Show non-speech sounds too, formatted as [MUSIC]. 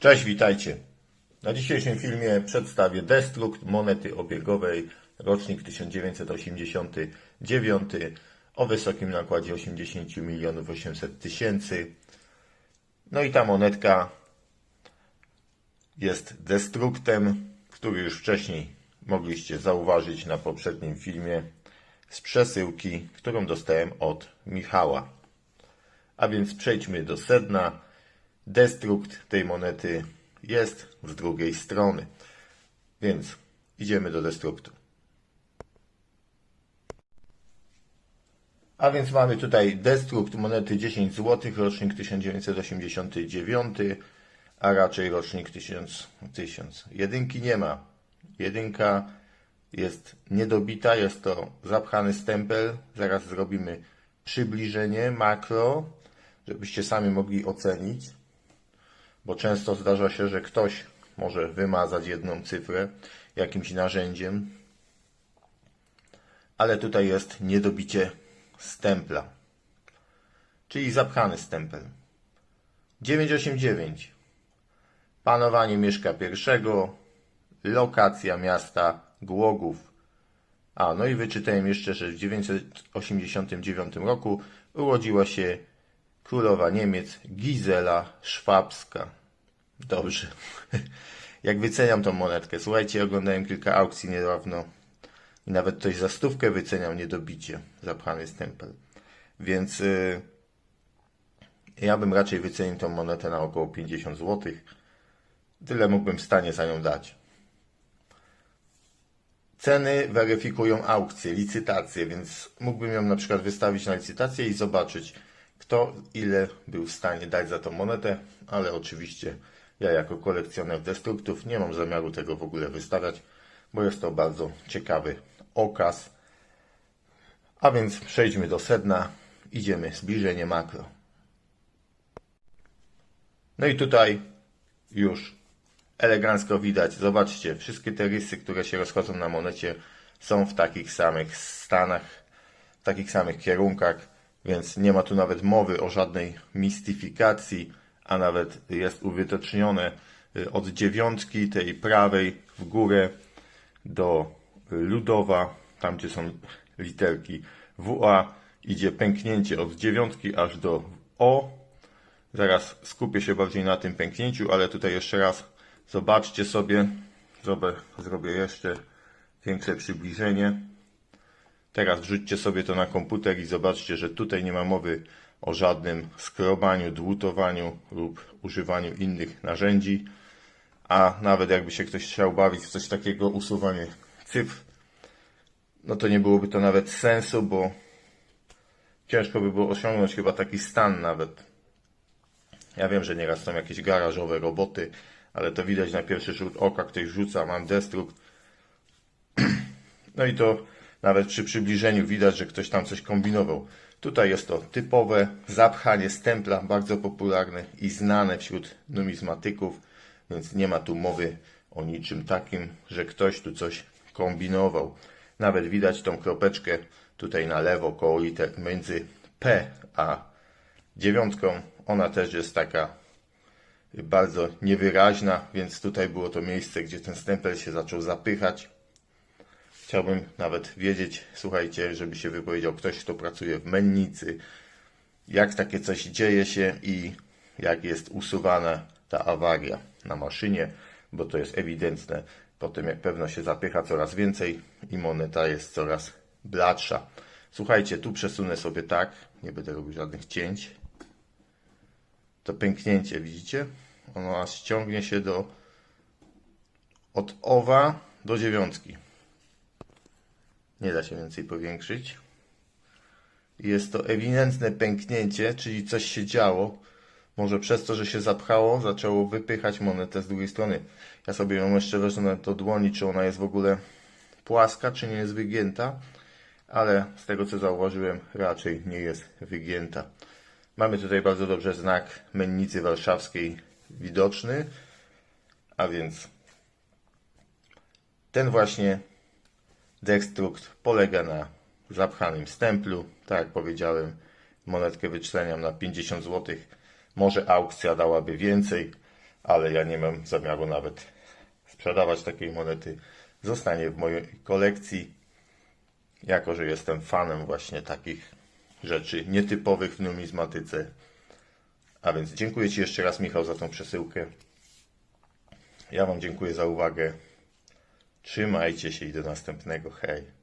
Cześć, witajcie. Na dzisiejszym filmie przedstawię destrukt monety obiegowej rocznik 1989 o wysokim nakładzie 80 milionów 800 tysięcy. No i ta monetka jest destruktem, który już wcześniej mogliście zauważyć na poprzednim filmie z przesyłki, którą dostałem od Michała. A więc przejdźmy do sedna. Destrukt tej monety jest z drugiej strony. Więc idziemy do destruktu. A więc mamy tutaj destrukt monety 10 zł, rocznik 1989, a raczej rocznik 1000. 1000. Jedynki nie ma. Jedynka jest niedobita, jest to zapchany stempel. Zaraz zrobimy przybliżenie makro, żebyście sami mogli ocenić, bo często zdarza się, że ktoś może wymazać jedną cyfrę jakimś narzędziem, ale tutaj jest niedobicie stempla, czyli zapchany stempel. 989. Panowanie Mieszka I, lokacja miasta Głogów. A, no i wyczytałem jeszcze, że w 989 roku urodziła się królowa Niemiec Gizela Szwabska. Dobrze. [LAUGHS] Jak wyceniam tą monetkę. Słuchajcie, oglądałem kilka aukcji niedawno i nawet ktoś za stówkę wyceniał niedobicie zapchany stempel. Więc y, ja bym raczej wycenił tą monetę na około 50 zł. Tyle mógłbym w stanie za nią dać. Ceny weryfikują aukcje, licytacje, więc mógłbym ją na przykład wystawić na licytację i zobaczyć, kto ile był w stanie dać za tą monetę, ale oczywiście ja jako kolekcjoner destruktów nie mam zamiaru tego w ogóle wystawiać, bo jest to bardzo ciekawy okaz. A więc przejdźmy do sedna, idziemy zbliżenie makro. No i tutaj już elegancko widać, zobaczcie, wszystkie te rysy, które się rozchodzą na monecie są w takich samych stanach, w takich samych kierunkach, więc nie ma tu nawet mowy o żadnej mistyfikacji, a nawet jest uwytecznione y, od dziewiątki tej prawej w górę do ludowa, tam gdzie są literki WA, idzie pęknięcie od dziewiątki aż do O. Zaraz skupię się bardziej na tym pęknięciu, ale tutaj jeszcze raz zobaczcie sobie, zrobię, zrobię jeszcze większe przybliżenie. Teraz wrzućcie sobie to na komputer i zobaczcie, że tutaj nie ma mowy o żadnym skrobaniu, dłutowaniu lub używaniu innych narzędzi. A nawet jakby się ktoś chciał bawić w coś takiego, usuwanie cyfr, no to nie byłoby to nawet sensu, bo ciężko by było osiągnąć chyba taki stan nawet. Ja wiem, że nieraz są jakieś garażowe roboty, ale to widać na pierwszy rzut oka, ktoś rzuca, mam destrukt. [CLEARS THROAT] No i to nawet przy przybliżeniu widać, że ktoś tam coś kombinował. Tutaj jest to typowe zapchanie stempla, bardzo popularne i znane wśród numizmatyków, więc nie ma tu mowy o niczym takim, że ktoś tu coś kombinował. Nawet widać tą kropeczkę tutaj na lewo koło liter między P a dziewiątką. Ona też jest taka bardzo niewyraźna, więc tutaj było to miejsce, gdzie ten stempel się zaczął zapychać. Chciałbym nawet wiedzieć, słuchajcie, żeby się wypowiedział ktoś, kto pracuje w mennicy, jak takie coś dzieje się i jak jest usuwana ta awaria na maszynie, bo to jest ewidentne. Potem jak pewno się zapycha coraz więcej i moneta jest coraz bladsza. Słuchajcie, tu przesunę sobie tak, nie będę robił żadnych cięć. To pęknięcie, widzicie? Ono aż ściągnie się do od owa do dziewiątki. Nie da się więcej powiększyć. Jest to ewidentne pęknięcie, czyli coś się działo. Może przez to, że się zapchało, zaczęło wypychać monetę z drugiej strony. Ja sobie ją jeszcze wezmę do dłoni, czy ona jest w ogóle płaska, czy nie jest wygięta. Ale z tego co zauważyłem, raczej nie jest wygięta. Mamy tutaj bardzo dobrze znak mennicy warszawskiej widoczny. A więc ten właśnie Destrukt polega na zapchanym stemplu. Tak jak powiedziałem, monetkę wyceniam na 50 zł. Może aukcja dałaby więcej, ale ja nie mam zamiaru nawet sprzedawać takiej monety. Zostanie w mojej kolekcji, jako że jestem fanem właśnie takich rzeczy nietypowych w numizmatyce. A więc dziękuję Ci jeszcze raz, Michał, za tą przesyłkę. Ja Wam dziękuję za uwagę. Trzymajcie się i do następnego. Hej.